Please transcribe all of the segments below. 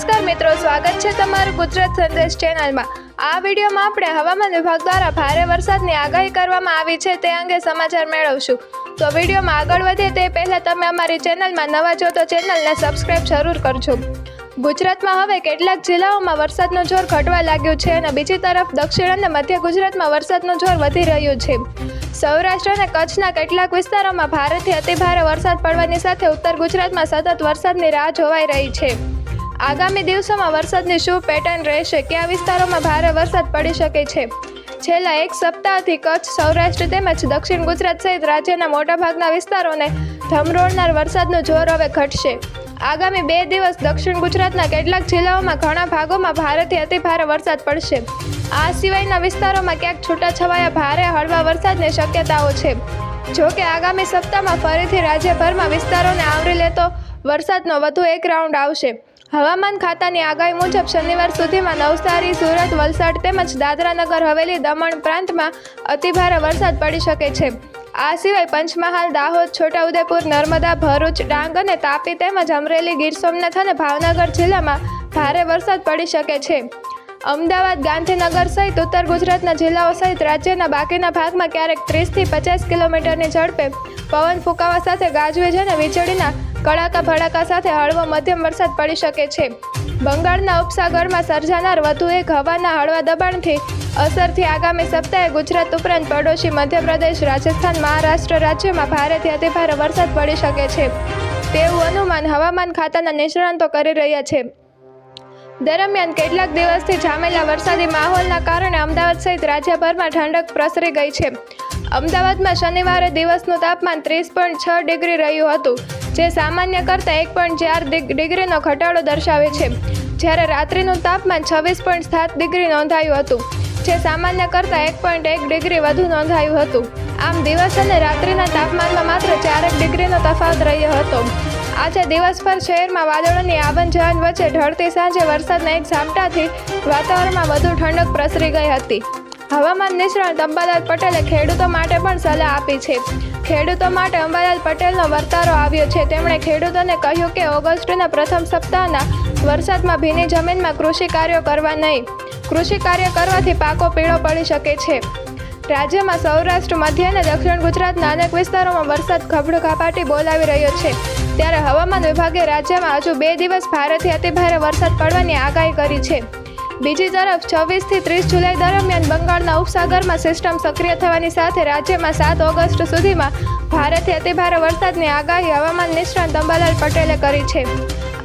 નમસ્કાર મિત્રો, સ્વાગત છે તમારું ગુજરાત સંદેશ ચેનલમાં. આ વિડીયોમાં આપણે હવામાન વિભાગ દ્વારા ભારે વરસાદની આગાહી કરવામાં આવી છે તે અંગે સમાચાર મેળવશું. તો વિડીયોમાં આગળ વધે તે પહેલાં તમે અમારી ચેનલમાં નવા જો તો ચેનલને સબસ્ક્રાઇબ જરૂર કરજો. ગુજરાતમાં હવે કેટલાક જિલ્લાઓમાં વરસાદનું જોર ઘટવા લાગ્યું છે અને બીજી તરફ દક્ષિણ અને મધ્ય ગુજરાતમાં વરસાદનું જોર વધી રહ્યું છે. સૌરાષ્ટ્ર અને કચ્છના કેટલાક વિસ્તારોમાં ભારેથી અતિભારે વરસાદ પડવાની સાથે ઉત્તર ગુજરાતમાં સતત વરસાદની રાહ જોવાઈ રહી છે. આગામી દિવસોમાં વરસાદની શું પેટર્ન રહેશે? કયા વિસ્તારોમાં ભારે વરસાદ પડી શકે છે? છેલ્લા એક સપ્તાહથી કચ્છ, સૌરાષ્ટ્ર તેમજ દક્ષિણ ગુજરાત સહિત રાજ્યના મોટાભાગના વિસ્તારોને ધમરોળનાર વરસાદનું જોર હવે ઘટશે. આગામી બે દિવસ દક્ષિણ ગુજરાતના કેટલાક જિલ્લાઓમાં ઘણા ભાગોમાં ભારેથી અતિભારે વરસાદ પડશે. આ સિવાયના વિસ્તારોમાં ક્યાંક છૂટાછવાયા ભારે હળવા વરસાદની શક્યતાઓ છે. જો કે આગામી સપ્તાહમાં ફરીથી રાજ્યભરમાં વિસ્તારોને આવરી લેતો વરસાદનો વધુ એક રાઉન્ડ આવશે. હવામાન ખાતાની આગાહી મુજબ શનિવાર સુધીમાં નવસારી, સુરત, વલસાડ તેમજ દાદરાનગર, હવેલી, દમણ પ્રાંતમાં અતિભારે વરસાદ પડી શકે છે. આ સિવાય પંચમહાલ, દાહોદ, છોટાઉદેપુર, નર્મદા, ભરૂચ, ડાંગ અને તાપી તેમજ અમરેલી, ગીર સોમનાથ અને ભાવનગર જિલ્લામાં ભારે વરસાદ પડી શકે છે. અમદાવાદ, ગાંધીનગર સહિત ઉત્તર ગુજરાતના જિલ્લાઓ સહિત રાજ્યના બાકીના ભાગમાં ક્યારેક ત્રીસથી પચાસ કિલોમીટરની ઝડપે પવન ફૂંકાવા સાથે ગાજવીજ અને વીજળીના કડાકા ભડાકા સાથે હળવો મધ્યમ વરસાદ પડી શકે છે. બંગાળના ઉપસાગરમાં સર્જાનાર વધુ એક હવાના હળવા દબાણથી અસરથી આગામી સપ્તાહે ગુજરાત ઉપરાંત પડોશી મધ્યપ્રદેશ, રાજસ્થાન, મહારાષ્ટ્ર રાજ્યમાં ભારેથી અતિભારે વરસાદ પડી શકે છે. તેવું અનુમાન હવામાન ખાતાના નિષ્ણાંતો કરી રહ્યા છે. દરમિયાન કેટલાક દિવસથી જામેલા વરસાદી માહોલના કારણે અમદાવાદ સહિત રાજ્યભરમાં ઠંડક પ્રસરી ગઈ છે. અમદાવાદમાં શનિવારે દિવસનું તાપમાન ત્રીસ પોઈન્ટ છ ડિગ્રી રહ્યું હતું, જે સામાન્ય કરતાં એક પોઈન્ટ ચાર ડિગ્રીનો ઘટાડો દર્શાવે છે. જ્યારે રાત્રિનું તાપમાન છવ્વીસ પોઈન્ટ સાત ડિગ્રી નોંધાયું હતું, જે સામાન્ય કરતાં એક પોઈન્ટ એક ડિગ્રી વધુ નોંધાયું હતું. આમ દિવસ અને રાત્રિના તાપમાનમાં માત્ર ચારેક ડિગ્રીનો તફાવત રહ્યો હતો. આજે દિવસભર શહેરમાં વાદળોની આવન જાવન વચ્ચે ઢળતી સાંજે વરસાદના એક ઝાપટાથી વાતાવરણમાં વધુ ઠંડક પ્રસરી ગઈ હતી. હવામાન નિષ્ણાત અંબાલાલ પટેલે ખેડૂતો માટે પણ સલાહ આપી છે. ખેડૂતો માટે અંબાલાલ પટેલનો વર્તારો આવ્યો છે. તેમણે ખેડૂતોને કહ્યું કે ઓગસ્ટના પ્રથમ સપ્તાહના વરસાદમાં ભીની જમીનમાં કૃષિ કાર્યો કરવા નહીં. કૃષિ કાર્ય કરવાથી પાકો પીળો પડી શકે છે. રાજ્યમાં સૌરાષ્ટ્ર, મધ્ય અને દક્ષિણ ગુજરાતના અનેક વિસ્તારોમાં વરસાદ ખબડઘાપાટી બોલાવી રહ્યો છે. ત્યારે હવામાન વિભાગે રાજ્યમાં હજુ બે દિવસ ભારેથી અતિભારે વરસાદ પડવાની આગાહી કરી છે. બીજી તરફ છવ્વીસથી ત્રીસ જુલાઈ દરમિયાન બંગાળના ઉપસાગરમાં સિસ્ટમ સક્રિય થવાની સાથે રાજ્યમાં સાત ઓગસ્ટ સુધીમાં ભારેથી અતિભારે વરસાદની આગાહી હવામાન નિષ્ણાંત અંબાલાલ પટેલે કરી છે.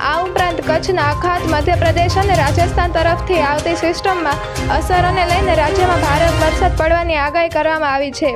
આ ઉપરાંત કચ્છના અખાત મધ્યપ્રદેશ અને રાજસ્થાન તરફથી આવતી સિસ્ટમમાં અસરોને લઈને રાજ્યમાં ભારે વરસાદ પડવાની આગાહી કરવામાં આવી છે.